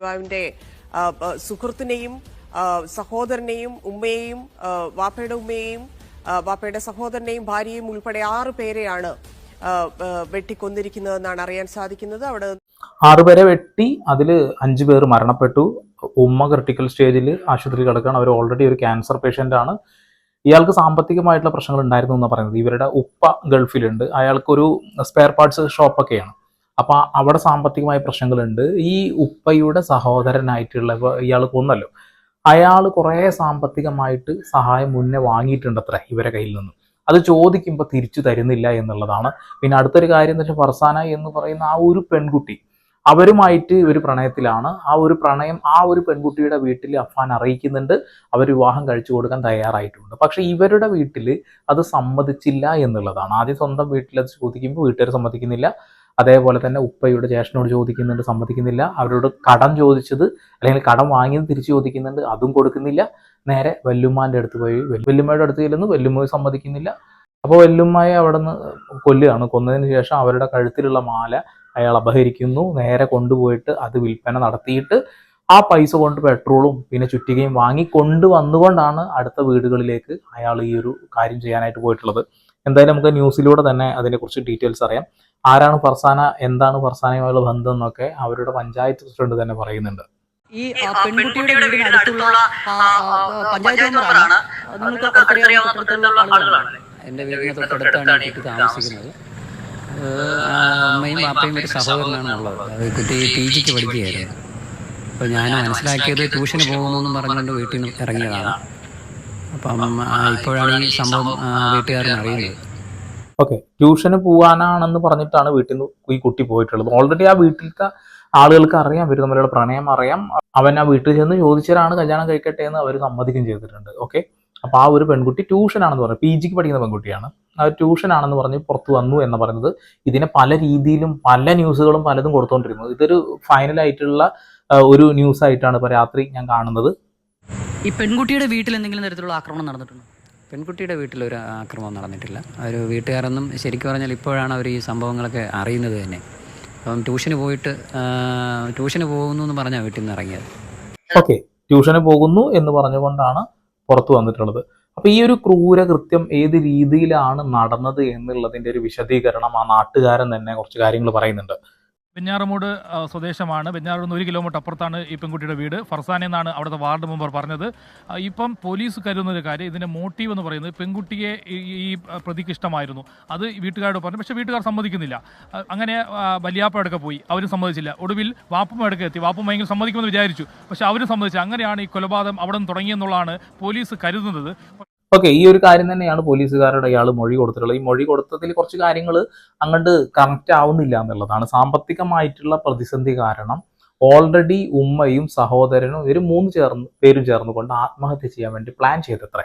യുവാവിന്റെ സുഹൃത്തിനെയും സഹോദരനെയും ഉമ്മയെയും വാപ്പയുടെ ഉമ്മയെയും വാപ്പയുടെ സഹോദരനെയും ഭാര്യയും ഉൾപ്പെടെ ആറ് പേരെയാണ് വെട്ടിക്കൊന്നിരിക്കുന്നതെന്നാണ് അറിയാൻ സാധിക്കുന്നത്. അവിടെ ആറുപേരെ വെട്ടി അതിൽ അഞ്ചു പേർ മരണപ്പെട്ടു. ഉമ്മ ക്രിട്ടിക്കൽ സ്റ്റേജിൽ ആശുപത്രിയിൽ കിടക്കുകയാണ്. അവർ ഓൾറെഡി ഒരു ക്യാൻസർ പേഷ്യന്റ് ആണ്. ഇയാൾക്ക് സാമ്പത്തികമായിട്ടുള്ള പ്രശ്നങ്ങൾ ഉണ്ടായിരുന്നു എന്ന് പറയുന്നത്. ഇവരുടെ ഉപ്പ ഗൾഫിലുണ്ട്. അയാൾക്കൊരു സ്പെയർ പാർട്സ് ഷോപ്പൊക്കെയാണ് അപ്പോൾ അവിടെ സാമ്പത്തികമായ പ്രശ്നങ്ങളുണ്ട്. ഈ ഉപ്പയുടെ സഹോദരനായിട്ടുള്ള ഇയാൾ കൊന്നല്ലോ. അയാൾ കുറേ സാമ്പത്തികമായിട്ട് സഹായം മുന്നേ വാങ്ങിയിട്ടുണ്ട് അത്ര ഇവരെ കയ്യിൽ നിന്ന്. അത് ചോദിക്കുമ്പോൾ തിരിച്ചു തരുന്നില്ല എന്നുള്ളതാണ്. പിന്നെ അടുത്തൊരു കാര്യം എന്ന് വെച്ചാൽ ഫർസാന എന്ന് പറയുന്ന ആ ഒരു പെൺകുട്ടി അവരുമായിട്ട് ഒരു പ്രണയത്തിലാണ്. ആ ഒരു പ്രണയം ആ ഒരു പെൺകുട്ടിയുടെ വീട്ടിൽ അഫാൻ അറിയിക്കുന്നുണ്ട്. അവർ വിവാഹം കഴിച്ചു കൊടുക്കാൻ തയ്യാറായിട്ടുണ്ട്. പക്ഷേ ഇവരുടെ വീട്ടിൽ അത് സമ്മതിച്ചില്ല എന്നുള്ളതാണ്. ആദ്യം സ്വന്തം വീട്ടിൽ അത് ചോദിക്കുമ്പോൾ വീട്ടുകാർ സമ്മതിക്കുന്നില്ല. അതേപോലെ തന്നെ ഉപ്പയുടെ ജ്യേഷ്ഠനോട് ചോദിക്കുന്നുണ്ട് സമ്മതിക്കുന്നില്ല. അവരോട് കടം ചോദിച്ചത് അല്ലെങ്കിൽ കടം വാങ്ങിയത് തിരിച്ചു ചോദിക്കുന്നുണ്ട് അതും കൊടുക്കുന്നില്ല. നേരെ വല്ലുമ്മാന്റെ അടുത്ത് പോയി. വല്ലുമ്മയുടെ അടുത്ത് ചെല്ലുന്നു വല്ലുമ്മ സമ്മതിക്കുന്നില്ല. അപ്പോൾ വല്ലുമ്മയെ അവിടെ നിന്ന് കൊല്ലുകയാണ്. കൊന്നതിന് ശേഷം അവരുടെ കഴുത്തിലുള്ള മാല അയാൾ അപഹരിക്കുന്നു. നേരെ കൊണ്ടുപോയിട്ട് അത് വിൽപ്പന നടത്തിയിട്ട് ആ പൈസ കൊണ്ട് പെട്രോളും പിന്നെ ചുറ്റികയും വാങ്ങി കൊണ്ടുവന്നുകൊണ്ടാണ് അടുത്ത വീടുകളിലേക്ക് അയാൾ ഈ ഒരു കാര്യം ചെയ്യാനായിട്ട് പോയിട്ടുള്ളത്. എന്തായാലും നമുക്ക് ന്യൂസിലൂടെ തന്നെ അതിനെക്കുറിച്ച് ഡീറ്റെയിൽസ് അറിയാം. ആരാണ് ഫർസാന എന്താണ് ഫർസാനയുമായുള്ള ബന്ധം എന്നൊക്കെ അവരുടെ പഞ്ചായത്ത് പ്രസിഡന്റ് തന്നെ പറയുന്നുണ്ട്. ഈ പെൺകുട്ടിയുടെ വീടിന് അടുത്തുള്ള പഞ്ചായത്ത് മെമ്പറാണ്. നിങ്ങൾക്ക് തൊട്ടടുത്തുള്ള ആളുകളാണ്. എന്റെ വീടിന് തൊട്ടടുത്താണ് ഈ കുട്ടി താമസിക്കുന്നത്. അമ്മയും അപ്പയും ഒരു സഹോദരനാണ് ഉള്ളത്. കുട്ടി പി ജിക്ക് പഠിക്കുകയായിരുന്നു. അപ്പോൾ ഞാൻ മനസ്സിലാക്കിയത് ട്യൂഷന് പോകുമെന്നും പറഞ്ഞുകൊണ്ട് വീട്ടിൽ നിന്ന് ഇറങ്ങിയതാണ്. അപ്പം ആ, ഇപ്പോഴാണ് ഈ സംഭവം വീട്ടുകാരൻ അറിയുന്നത് ഓക്കെ. ട്യൂഷന് പോകാനാണെന്ന് പറഞ്ഞിട്ടാണ് വീട്ടിൽ നിന്ന് ഈ കുട്ടി പോയിട്ടുള്ളത്. ഓൾറെഡി ആ വീട്ടിലത്തെ ആളുകൾക്ക് അറിയാം ഇവർ തമ്മിലുള്ള പ്രണയം അറിയാം. അവൻ ആ വീട്ടിൽ ചെന്ന് ചോദിച്ചാലാണ് കല്യാണം കഴിക്കട്ടെ എന്ന് അവർ സമ്മതിക്കും ചെയ്തിട്ടുണ്ട്. ഓക്കെ. അപ്പൊ ആ ഒരു പെൺകുട്ടി ട്യൂഷൻ ആണെന്ന് പറഞ്ഞു പി ജിക്ക് പഠിക്കുന്ന പെൺകുട്ടിയാണ്. ആ ട്യൂഷൻ ആണെന്ന് പറഞ്ഞ് പുറത്ത് വന്നു എന്ന് പറയുന്നത് ഇതിനെ പല രീതിയിലും പല ന്യൂസുകളും പലതും കൊടുത്തുകൊണ്ടിരുന്നത് ഇതൊരു ഫൈനലായിട്ടുള്ള ഒരു ന്യൂസ് ആയിട്ടാണ് ഇപ്പൊ രാത്രി ഞാൻ കാണുന്നത്. ഈ പെൺകുട്ടിയുടെ വീട്ടിൽ എന്തെങ്കിലും തരത്തിലുള്ള ആക്രമണം നടന്നിട്ടുണ്ടോ? പെൺകുട്ടിയുടെ വീട്ടിൽ ഒരു ആക്രമണം നടന്നിട്ടില്ല. ഒരു വീട്ടുകാരൊന്നും ശരിക്കും പറഞ്ഞാൽ ഇപ്പോഴാണ് അവർ ഈ സംഭവങ്ങളൊക്കെ അറിയുന്നത് തന്നെ. അപ്പം ട്യൂഷന് പോയിട്ട് ട്യൂഷന് പോകുന്നു എന്ന് പറഞ്ഞാൽ വീട്ടിൽ നിന്ന് ഇറങ്ങിയത്. ഓക്കെ ട്യൂഷന് പോകുന്നു എന്ന് പറഞ്ഞുകൊണ്ടാണ് പുറത്തു വന്നിട്ടുള്ളത്. അപ്പൊ ഈ ഒരു ക്രൂര കൃത്യം ഏത് രീതിയിലാണ് നടന്നത് എന്നുള്ളതിന്റെ ഒരു വിശദീകരണം ആ നാട്ടുകാരൻ തന്നെ കുറച്ച് കാര്യങ്ങൾ പറയുന്നുണ്ട്. വെഞ്ഞാറമൂട് സ്വദേശമാണ്. വെഞ്ഞാറൂട് ഒരു കിലോമീറ്റർ അപ്പുറത്താണ് ഈ പെൺകുട്ടിയുടെ വീട്. ഫർസാന എന്നാണ് അവിടുത്തെ വാർഡ് മെമ്പർ പറഞ്ഞത്. ഇപ്പം പോലീസ് കരുതുന്ന ഒരു കാര്യം ഇതിന്റെ മോട്ടീവ് എന്ന് പറയുന്നത് പെൺകുട്ടിയെ ഈ- പ്രതിക്ക് ഇഷ്ടമായിരുന്നു. അത് വീട്ടുകാരോട് പറഞ്ഞു. പക്ഷേ വീട്ടുകാർ സമ്മതിക്കുന്നില്ല. അങ്ങനെ വലിയാപ്പ അടുക്ക പോയി. അവരും സമ്മതിച്ചില്ല. ഒടുവിൽ വാപ്പും അടുക്ക എത്തി. വാപ്പുമ്മയെങ്കിലും സമ്മതിക്കുമെന്ന് വിചാരിച്ചു. പക്ഷേ അവരും സമ്മതിച്ചു അങ്ങനെയാണ് ഈ കൊലപാതകം അവിടെ നിന്ന് തുടങ്ങിയെന്നുള്ളതാണ് പോലീസ് കരുതുന്നത്. ഓക്കെ ഈ ഒരു കാര്യം തന്നെയാണ് പോലീസുകാരുടെ ഇയാൾ മൊഴി കൊടുത്തിട്ടുള്ളത്. ഈ മൊഴി കൊടുത്തതിൽ കുറച്ച് കാര്യങ്ങൾ അങ്ങോട്ട് കറക്റ്റ് ആവുന്നില്ല എന്നുള്ളതാണ്. സാമ്പത്തികമായിട്ടുള്ള പ്രതിസന്ധി കാരണം ഓൾറെഡി ഉമ്മയും സഹോദരനും ഇവർ മൂന്ന് ചേർന്ന് പേരും ചേർന്നുകൊണ്ട് ആത്മഹത്യ ചെയ്യാൻ വേണ്ടി പ്ലാൻ ചെയ്തത്രേ.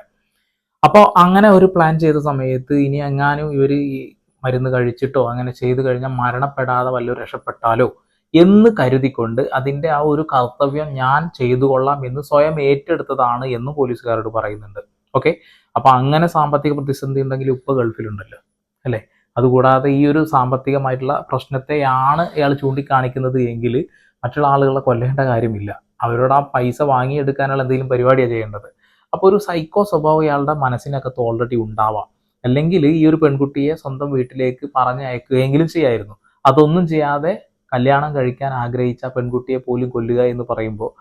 അപ്പോൾ അങ്ങനെ ഒരു പ്ലാൻ ചെയ്ത സമയത്ത് ഇനി എങ്ങാനും ഇവർ ഈ മരുന്ന് കഴിച്ചിട്ടോ അങ്ങനെ ചെയ്തു കഴിഞ്ഞാൽ മരണപ്പെടാതെ വല്ലതും രക്ഷപ്പെട്ടാലോ എന്ന് കരുതിക്കൊണ്ട് അതിന്റെ ആ ഒരു കർത്തവ്യം ഞാൻ ചെയ്തു കൊള്ളാം എന്ന് സ്വയം ഏറ്റെടുത്തതാണ് എന്ന് പോലീസുകാരോട് പറയുന്നുണ്ട്. ഓക്കെ? അപ്പൊ അങ്ങനെ സാമ്പത്തിക പ്രതിസന്ധി ഉണ്ടെങ്കിൽ ഉപ്പ ഗൾഫിലുണ്ടല്ലോ അല്ലേ? അതുകൂടാതെ ഈ ഒരു സാമ്പത്തികമായിട്ടുള്ള പ്രശ്നത്തെയാണ് ഇയാൾ ചൂണ്ടിക്കാണിക്കുന്നത് എങ്കിൽ മറ്റുള്ള ആളുകളെ കൊല്ലേണ്ട കാര്യമില്ല. അവരോട് ആ പൈസ വാങ്ങിയെടുക്കാനുള്ള എന്തെങ്കിലും പരിപാടിയാണ് ചെയ്യേണ്ടത്. അപ്പോൾ ഒരു സൈക്കോ സ്വഭാവം ഇയാളുടെ മനസ്സിനകത്ത് ഓൾറെഡി ഉണ്ടാവാം. അല്ലെങ്കിൽ ഈ ഒരു പെൺകുട്ടിയെ സ്വന്തം വീട്ടിലേക്ക് പറഞ്ഞയക്കുകയെങ്കിലും ചെയ്യായിരുന്നു. അതൊന്നും ചെയ്യാതെ കല്യാണം കഴിക്കാൻ ആഗ്രഹിച്ച പെൺകുട്ടിയെ പോലും കൊല്ലുക എന്ന് പറയുമ്പോൾ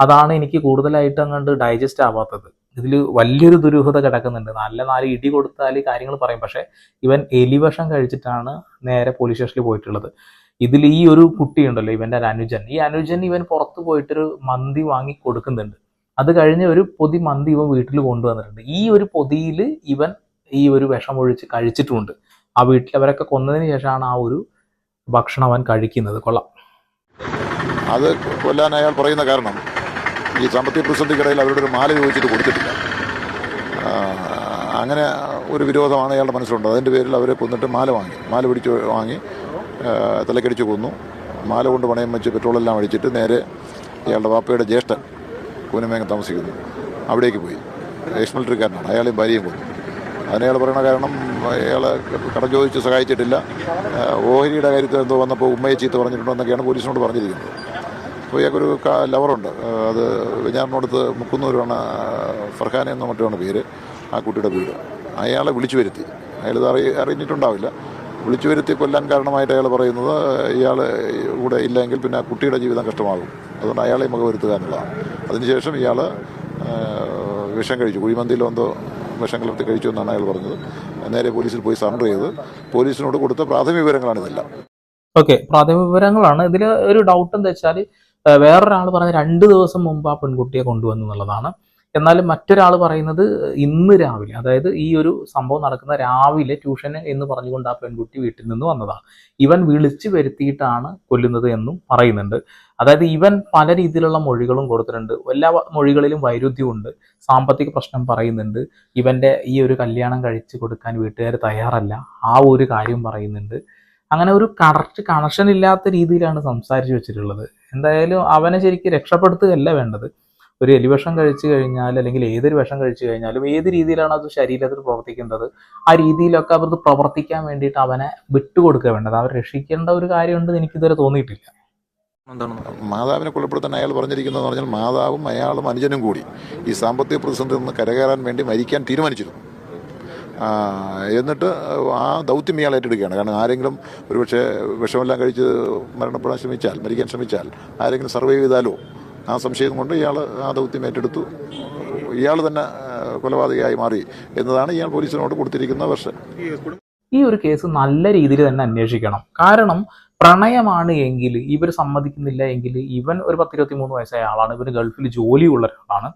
അതാണ് എനിക്ക് കൂടുതലായിട്ട് അങ്ങോട്ട് ഡൈജസ്റ്റ് ആവാത്തത്. ഇതിൽ വലിയൊരു ദുരൂഹത കിടക്കുന്നുണ്ട്. നല്ല നാല് ഇടി കൊടുത്താൽ കാര്യങ്ങൾ പറയും. പക്ഷേ ഇവൻ എലിവഷം കഴിച്ചിട്ടാണ് നേരെ പോലീസ് സ്റ്റേഷനിൽ പോയിട്ടുള്ളത്. ഇതിൽ ഈ ഒരു കുട്ടിയുണ്ടല്ലോ ഇവന്റെ അനുജൻ. ഈ അനുജൻ ഇവൻ പുറത്ത് പോയിട്ടൊരു മന്തി വാങ്ങി കൊടുക്കുന്നുണ്ട്. അത് കഴിഞ്ഞ് ഒരു പൊതി മന്തി ഇവൻ വീട്ടിൽ കൊണ്ടുവന്നിട്ടുണ്ട്. ഈ ഒരു പൊതിയിൽ ഇവൻ ഈ ഒരു വിഷം ഒഴിച്ച് കഴിച്ചിട്ടുണ്ട്. ആ വീട്ടിൽ അവരൊക്കെ കൊന്നതിന് ശേഷമാണ് ആ ഒരു ഭക്ഷണം അവൻ കഴിക്കുന്നത്. കൊള്ളാം. അത് കൊല്ലാൻ അയാൾ പറയുന്ന കാരണം ഈ സാമ്പത്തിക പ്രതിസന്ധിക്കിടയിൽ അവരുടെ ഒരു മാല ചോദിച്ചിട്ട് കൊടുത്തിട്ടില്ല. അങ്ങനെ ഒരു വിരോധമാണ് അയാളുടെ മനസ്സിലുണ്ട്. അതിന്റെ പേരിൽ അവരെ കൊന്നിട്ട് മാല വാങ്ങി. മാല പിടിച്ച് വാങ്ങി തലക്കടിച്ച് കൊന്നു. മാല കൊണ്ട് പണയം വെച്ച് പെട്രോളെല്ലാം അടിച്ചിട്ട് നേരെ അയാളുടെ വാപ്പയുടെ ജ്യേഷ്ഠൻ കൂനമേങ്ങ താമസിക്കുന്നു. അവിടേക്ക് പോയി. എക്സ് മിലിറ്ററിക്കാരനാണ് അയാളെയും ഭാര്യയും കൊന്നു. അയാൾ പറയുന്ന കാരണം അയാൾ കടം ചോദിച്ച് സഹായിച്ചിട്ടില്ല. ഓഹരിയുടെ കാര്യത്തിൽ എന്തോ വന്നപ്പോൾ ഉമ്മയെ ചീത്ത പറഞ്ഞിട്ടുണ്ടോ എന്നൊക്കെയാണ് പോലീസിനോട് പറഞ്ഞിരിക്കുന്നത്. അപ്പോൾ ഇയാൾക്കൊരു ലവറുണ്ട്. അത് വെഞ്ഞാറിനടുത്ത് മുക്കുന്നൂരാണ് ഫർഹാന എന്നോ മറ്റാണ് പേര് ആ കുട്ടിയുടെ വീട്. അയാളെ വിളിച്ചു വരുത്തി. അയാൾ ഇത് അറിയ അറിഞ്ഞിട്ടുണ്ടാവില്ല. വിളിച്ചു വരുത്തി കൊല്ലാൻ കാരണമായിട്ട് അയാൾ പറയുന്നത് ഇയാൾ ഇവിടെ ഇല്ലെങ്കിൽ പിന്നെ ആ കുട്ടിയുടെ ജീവിതം കഷ്ടമാകും. അതുകൊണ്ട് അയാളെ നമുക്ക് വരുത്തുക എന്നുള്ളതാണ്. അതിനുശേഷം ഇയാൾ വിഷം കഴിച്ചു. കുഴിമന്തിയിലോ എന്തോ വിഷം കലർത്തി കഴിച്ചു എന്നാണ് അയാൾ പറഞ്ഞത്. നേരെ പോലീസിൽ പോയി സറണ്ടർ ചെയ്ത് പോലീസിനോട് കൊടുത്ത പ്രാഥമിക വിവരങ്ങളാണ് ഇതെല്ലാം. ഓക്കെ. പ്രാഥമിക വിവരങ്ങളാണ്. ഇതിൽ ഒരു ഡൗട്ട് എന്താ വെച്ചാൽ വേറൊരാൾ പറഞ്ഞ രണ്ട് ദിവസം മുമ്പ് ആ പെൺകുട്ടിയെ കൊണ്ടുവന്നു എന്നുള്ളതാണ്. എന്നാലും മറ്റൊരാൾ പറയുന്നത് ഇന്ന് രാവിലെ അതായത് ഈ ഒരു സംഭവം നടക്കുന്ന രാവിലെ ട്യൂഷന് എന്ന് പറഞ്ഞുകൊണ്ട് ആ പെൺകുട്ടി വീട്ടിൽ നിന്ന് വന്നതാണ് ഇവൻ വിളിച്ചു വരുത്തിയിട്ടാണ് കൊല്ലുന്നത് എന്നും പറയുന്നുണ്ട്. അതായത് ഇവൻ പല രീതിയിലുള്ള മൊഴികളും കൊടുത്തിട്ടുണ്ട്. എല്ലാ മൊഴികളിലും വൈരുദ്ധ്യമുണ്ട് സാമ്പത്തിക പ്രശ്നം പറയുന്നുണ്ട്. ഇവന്റെ ഈ ഒരു കല്യാണം കഴിച്ചു കൊടുക്കാൻ വീട്ടുകാർ തയ്യാറല്ല. ആ ഒരു കാര്യം പറയുന്നുണ്ട്. അങ്ങനെ ഒരു കറക്റ്റ് കണക്ഷൻ ഇല്ലാത്ത രീതിയിലാണ് സംസാരിച്ചു വെച്ചിട്ടുള്ളത്. എന്തായാലും അവനെ ശരിക്കും രക്ഷപ്പെടുത്തുകയല്ല വേണ്ടത്. ഒരു എലിവിഷം കഴിച്ചു കഴിഞ്ഞാൽ അല്ലെങ്കിൽ ഏതൊരു വിഷം കഴിച്ചു കഴിഞ്ഞാലും ഏത് രീതിയിലാണ് അത് ശരീരത്തിൽ പ്രവർത്തിക്കേണ്ടത് ആ രീതിയിലൊക്കെ അവർക്ക് പ്രവർത്തിക്കാൻ വേണ്ടിയിട്ട് അവനെ വിട്ടുകൊടുക്കുക വേണ്ടത്. അവർ രക്ഷിക്കേണ്ട ഒരു കാര്യമുണ്ടെന്ന് എനിക്കിതുവരെ തോന്നിയിട്ടില്ല. എന്താണ്? മാതാവിനെ കൊലപ്പെടുത്താൻ അയാൾ പറഞ്ഞിരിക്കുന്നതെന്ന് പറഞ്ഞാൽ മാതാവും അയാളും അനുജനും കൂടി ഈ സാമ്പത്തിക പ്രതിസന്ധിയിൽ നിന്ന് കരകയറാൻ വേണ്ടി മരിക്കാൻ തീരുമാനിച്ചിരുന്നു. എന്നിട്ട് ആ ദൗത്യം ഇയാൾ ഏറ്റെടുക്കുകയാണ്. കാരണം ആരെങ്കിലും ഒരുപക്ഷെ വിഷമെല്ലാം കഴിച്ച് മരണപ്പെടാൻ ശ്രമിച്ചാൽ മരിക്കാൻ ശ്രമിച്ചാൽ ആരെങ്കിലും സർവൈവ് ചെയ്താലോ? ആ സംശയം കൊണ്ട് ഇയാൾ ആ ദൗത്യം ഏറ്റെടുത്തു. ഇയാൾ തന്നെ കൊലപാതകയായി മാറി എന്നതാണ് ഇയാൾ പോലീസിനോട് കൊടുത്തിരിക്കുന്ന വെർഷൻ ഈ ഒരു കേസ് നല്ല രീതിയിൽ തന്നെ അന്വേഷിക്കണം. കാരണം പ്രണയമാണ് എങ്കിൽ ഇവർ സമ്മതിക്കുന്നില്ല എങ്കിൽ ഇവൻ ഒരു പത്തിരുപത്തി മൂന്ന് വയസ്സായ ആളാണ്. ഇവർ ഗൾഫിൽ ജോലിയുള്ള ഒരാളാണ്.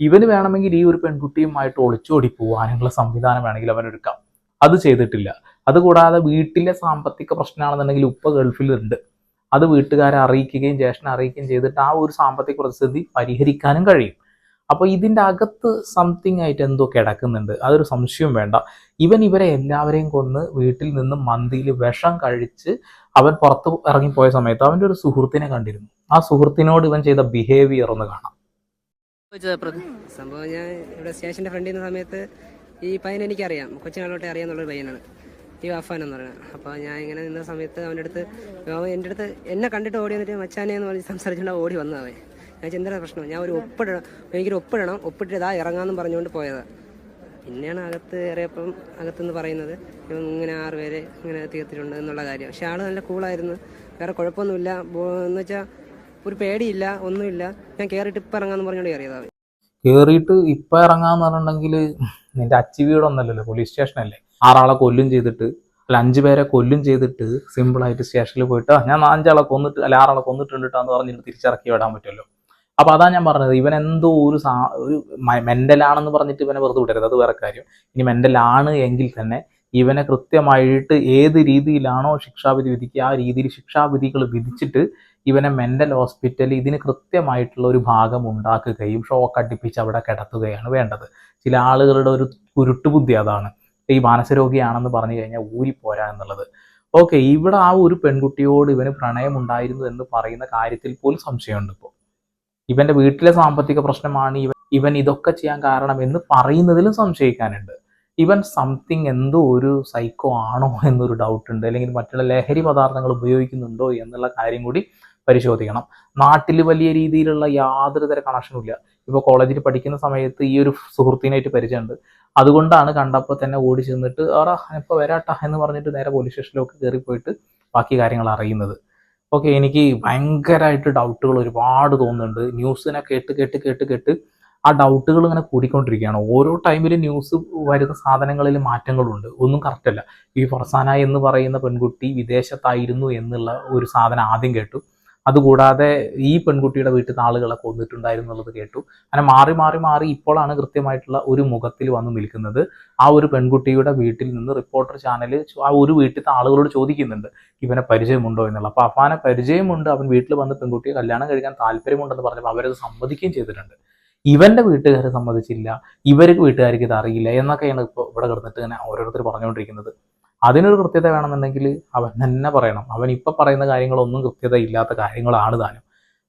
ഇവന് വേണമെങ്കിൽ ഈ ഒരു പെൺകുട്ടിയുമായിട്ട് ഒളിച്ചോടി പോകാനുള്ള സംവിധാനം വേണമെങ്കിൽ അവൻ ഒരുക്കാം. അത് ചെയ്തിട്ടില്ല. അതുകൂടാതെ വീട്ടിലെ സാമ്പത്തിക പ്രശ്നമാണെന്നുണ്ടെങ്കിൽ ഉപ്പ ഗൾഫിലുണ്ട്. അത് വീട്ടുകാരെ അറിയിക്കുകയും ജ്യേഷ്ഠനെ അറിയിക്കുകയും ചെയ്തിട്ട് ആ ഒരു സാമ്പത്തിക പ്രതിസന്ധി പരിഹരിക്കാനും കഴിയും. അപ്പോൾ ഇതിന്റെ അകത്ത് സംതിങ് ആയിട്ട് എന്തോ കിടക്കുന്നുണ്ട്. അതൊരു സംശയം വേണ്ട. ഇവൻ ഇവരെ എല്ലാവരെയും കൊന്ന് വീട്ടിൽ നിന്ന് മന്തിയിൽ വിഷം കഴിച്ച് അവൻ പുറത്ത് ഇറങ്ങിപ്പോയ സമയത്ത് അവന്റെ ഒരു സുഹൃത്തിനെ കണ്ടിരുന്നു. ആ സുഹൃത്തിനോട് ഇവൻ ചെയ്ത ബിഹേവിയർ ഒന്ന് കാണാം. സംഭവം ഞാൻ ഇവിടെ സ്റ്റേഷന്റെ ഫ്രണ്ടിൽ നിന്ന സമയത്ത് ഈ പയ്യൻ എനിക്കറിയാം. കൊച്ചുനാളോട്ടെ അറിയാന്നുള്ളൊരു പയ്യനാണ്. ഈ വഫാൻ എന്ന് പറയുന്നത് അപ്പോൾ ഞാൻ ഇങ്ങനെ നിന്ന സമയത്ത് അവന്റെ അടുത്ത് അവൻ എന്റെ അടുത്ത് എന്നെ കണ്ടിട്ട് ഓടി വന്നിട്ട് മച്ചാനെ എന്ന് പറഞ്ഞ് സംസാരിച്ചുകൊണ്ട് ഓടി വന്നത് അവൻ. ഞാൻ എന്താ പ്രശ്നം? ഞാൻ ഒരു ഒപ്പിടണം. എനിക്കൊരു ഒപ്പിടണം. ഒപ്പിട്ട് ഇതാ ഇറങ്ങാമെന്നും പറഞ്ഞുകൊണ്ട് പോയതാണ് പിന്നെയാണ് അകത്ത് കയറിയപ്പം അകത്തുനിന്ന് പറയുന്നത് ഇങ്ങനെ ആറ് ഇങ്ങനെ തീർത്തിട്ടുണ്ട് എന്നുള്ള കാര്യം. പക്ഷെ ആൾ നല്ല കൂളായിരുന്നു വേറെ കുഴപ്പമൊന്നുമില്ല. എന്ന് വെച്ചാൽ ഒരു പേടിയില്ല ഒന്നുമില്ല. ഞാൻ കയറിയിട്ട് ഇപ്പം ഇറങ്ങാന്ന് പറഞ്ഞുകൊണ്ട് കയറിയതാണ്. കയറിയിട്ട് ഇപ്പം ഇറങ്ങാന്ന് പറഞ്ഞിട്ടുണ്ടെങ്കിൽ നിന്റെ അച്ചി വീടൊന്നല്ലല്ലോ പോലീസ് സ്റ്റേഷനല്ലേ ആറാളെ കൊല്ലും ചെയ്തിട്ട് അല്ല അഞ്ചു പേരെ കൊല്ലും ചെയ്തിട്ട് സിമ്പിളായിട്ട് സ്റ്റേഷനിൽ പോയിട്ട് ഞാൻ അഞ്ചാളെ കൊന്നിട്ട് അല്ല ആറാളെ കൊന്നിട്ടുണ്ടിട്ടാന്ന് പറഞ്ഞിട്ട് തിരിച്ചിറക്കി വിടാൻ പറ്റുമല്ലോ. അപ്പൊ അതാ ഞാൻ പറഞ്ഞത് ഇവൻ എന്തോ ഒരു സാ ഒരു മെന്റലാണെന്ന് പറഞ്ഞിട്ട് ഇവനെ വെറുതെ വിടരുത്. അത് വേറെ കാര്യം. ഇനി മെന്റലാണ് എങ്കിൽ തന്നെ ഇവനെ കൃത്യമായിട്ട് ഏത് രീതിയിലാണോ ശിക്ഷാവിധി വിധിക്കുക ആ രീതിയിൽ ശിക്ഷാവിധികൾ വിധിച്ചിട്ട് ഇവനെ മെന്റൽ ഹോസ്പിറ്റലിൽ ഇതിന് കൃത്യമായിട്ടുള്ള ഒരു ഭാഗം ഉണ്ടാക്കുകയും ഷോക്ക് അടിപ്പിച്ച് അവിടെ കിടത്തുകയാണ് വേണ്ടത്. ചില ആളുകളുടെ ഒരു കുരുട്ടുബുദ്ധി അതാണ്. ഈ മാനസരോഗിയാണെന്ന് പറഞ്ഞു കഴിഞ്ഞാൽ ഊരിപ്പോരാ എന്നുള്ളത്. ഓക്കെ ഇവിടെ ആ ഒരു പെൺകുട്ടിയോട് ഇവന് പ്രണയമുണ്ടായിരുന്നു എന്ന് പറയുന്ന കാര്യത്തിൽ പോലും സംശയമുണ്ട് ഇപ്പോൾ ഇവന്റെ വീട്ടിലെ സാമ്പത്തിക പ്രശ്നമാണ് ഇവൻ ഇവൻ ഇതൊക്കെ ചെയ്യാൻ കാരണം എന്ന് പറയുന്നതിലും സംശയിക്കാനുണ്ട്. ഇവൻ സംതിങ് എന്തോ ഒരു സൈക്കോ ആണോ എന്നൊരു ഡൗട്ട് ഉണ്ട്. അല്ലെങ്കിൽ മറ്റുള്ള ലഹരി പദാർത്ഥങ്ങൾ ഉപയോഗിക്കുന്നുണ്ടോ എന്നുള്ള കാര്യം കൂടി പരിശോധിക്കണം. നാട്ടിൽ വലിയ രീതിയിലുള്ള യാതൊരു തര കണക്ഷനും ഇല്ല. ഇപ്പോൾ കോളേജിൽ പഠിക്കുന്ന സമയത്ത് ഈ ഒരു സുഹൃത്തിനായിട്ട് പരിചയമുണ്ട്. അതുകൊണ്ടാണ് കണ്ടപ്പോൾ തന്നെ ഓടി ചെന്നിട്ട് ആടാ ഇപ്പോൾ വരാട്ടാ എന്ന് പറഞ്ഞിട്ട് നേരെ പോലീസ് സ്റ്റേഷനിലൊക്കെ കയറി പോയിട്ട് ബാക്കി കാര്യങ്ങൾ അറിയുന്നത്. ഓക്കെ എനിക്ക് ഭയങ്കരമായിട്ട് ഡൗട്ടുകൾ ഒരുപാട് തോന്നുന്നുണ്ട്. ന്യൂസിനെ കേട്ട് കേട്ട് കേട്ട് കേട്ട് ആ ഡൗട്ടുകൾ ഇങ്ങനെ കൂടിക്കൊണ്ടിരിക്കുകയാണ്. ഓരോ ടൈമിൽ ന്യൂസ് വരുന്ന സാധനങ്ങളിൽ മാറ്റങ്ങളുണ്ട്. ഒന്നും കറക്റ്റല്ല ഈ ഫർസാന എന്ന് പറയുന്ന പെൺകുട്ടി വിദേശത്തായിരുന്നു എന്നുള്ള ഒരു സാധനം ആദ്യം കേട്ടു. അതുകൂടാതെ ഈ പെൺകുട്ടിയുടെ വീട്ടിൽ നിന്ന് ആളുകളെ കൊന്നിട്ടുണ്ടായിരുന്നു എന്നുള്ളത് കേട്ടു. അങ്ങനെ മാറി മാറി മാറി ഇപ്പോഴാണ് കൃത്യമായിട്ടുള്ള ഒരു മുഖത്തിൽ വന്ന് നിൽക്കുന്നത്. ആ ഒരു പെൺകുട്ടിയുടെ വീട്ടിൽ നിന്ന് റിപ്പോർട്ടർ ചാനൽ ആ ഒരു വീട്ടിലത്തെ ആളുകളോട് ചോദിക്കുന്നുണ്ട്. ഇവനെ പരിചയമുണ്ടോ? എന്നുള്ള. അപ്പോൾ അഫാനെ പരിചയമുണ്ട്. അവൻ വീട്ടിൽ വന്ന് പെൺകുട്ടിയെ കല്യാണം കഴിക്കാൻ താല്പര്യമുണ്ടെന്ന് പറഞ്ഞപ്പോൾ അവരത് സമ്മതിക്കുകയും ചെയ്തിട്ടുണ്ട്. ഇവന്റെ വീട്ടുകാരെ സമ്മതിച്ചില്ല ഇവർക്ക് വീട്ടുകാർക്ക് ഇത് അറിയില്ല എന്നൊക്കെയാണ് ഇപ്പോൾ ഇവിടെ കിടന്നിട്ട് ഇങ്ങനെ ഓരോരുത്തർ പറഞ്ഞുകൊണ്ടിരിക്കുന്നത്. അതിനൊരു കൃത്യത വേണമെന്നുണ്ടെങ്കിൽ അവൻ തന്നെ പറയണം. അവൻ ഇപ്പം പറയുന്ന കാര്യങ്ങളൊന്നും കൃത്യത ഇല്ലാത്ത കാര്യങ്ങളാണ് താനും.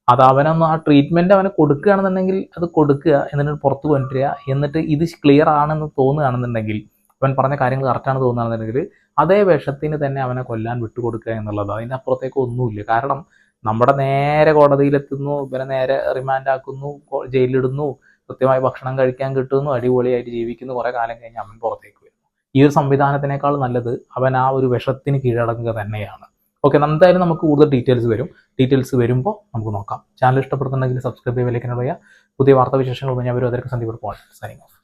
അത് അവനൊന്ന് ആ ട്രീറ്റ്മെന്റ് അവന് കൊടുക്കുകയാണെന്നുണ്ടെങ്കിൽ അത് കൊടുക്കുക എന്നിട്ട് പുറത്ത് കൊണ്ടുവരിക എന്നിട്ട് ഇത് ക്ലിയർ ആണെന്ന് തോന്നുകയാണെന്നുണ്ടെങ്കിൽ അവൻ പറഞ്ഞ കാര്യങ്ങൾ കറക്റ്റാണ് തോന്നുകയാണെന്നുണ്ടെങ്കിൽ അതേ വേഷത്തിന് തന്നെ അവനെ കൊല്ലാൻ വിട്ടുകൊടുക്കുക എന്നുള്ളത് അതിന്റെ അപ്പുറത്തേക്ക് ഒന്നുമില്ല. കാരണം നമ്മുടെ നേരെ കോടതിയിലെത്തുന്നു ഇവരെ നേരെ റിമാൻഡ് ആക്കുന്നു ജയിലിലിടുന്നു കൃത്യമായി ഭക്ഷണം കഴിക്കാൻ കിട്ടുന്നു അടിപൊളിയായിട്ട് ജീവിക്കുന്നു. കുറെ കാലം കഴിഞ്ഞ് അവൻ പുറത്തേക്ക് വരുന്നു. ഈ ഒരു സംവിധാനത്തിനേക്കാൾ നല്ലത് അവൻ ആ ഒരു വിഷത്തിന് കീഴടങ്ങുക തന്നെയാണ്. ഓക്കെ എന്തായാലും നമുക്ക് കൂടുതൽ ഡീറ്റെയിൽസ് വരും. ഡീറ്റെയിൽസ് വരുമ്പോൾ നമുക്ക് നോക്കാം. ചാനൽ ഇഷ്ടപ്പെടുന്നുണ്ടെങ്കിൽ സബ്സ്ക്രൈബ് ചെയ്യാൻ ലൈക്ക് ചെയ്യുക പുതിയ വാർത്താ വിശേഷങ്ങൾ ഞാൻ വരും അതിലേക്ക് സന്ദീപ് പോകാൻ സൈനിങ് ഓഫ്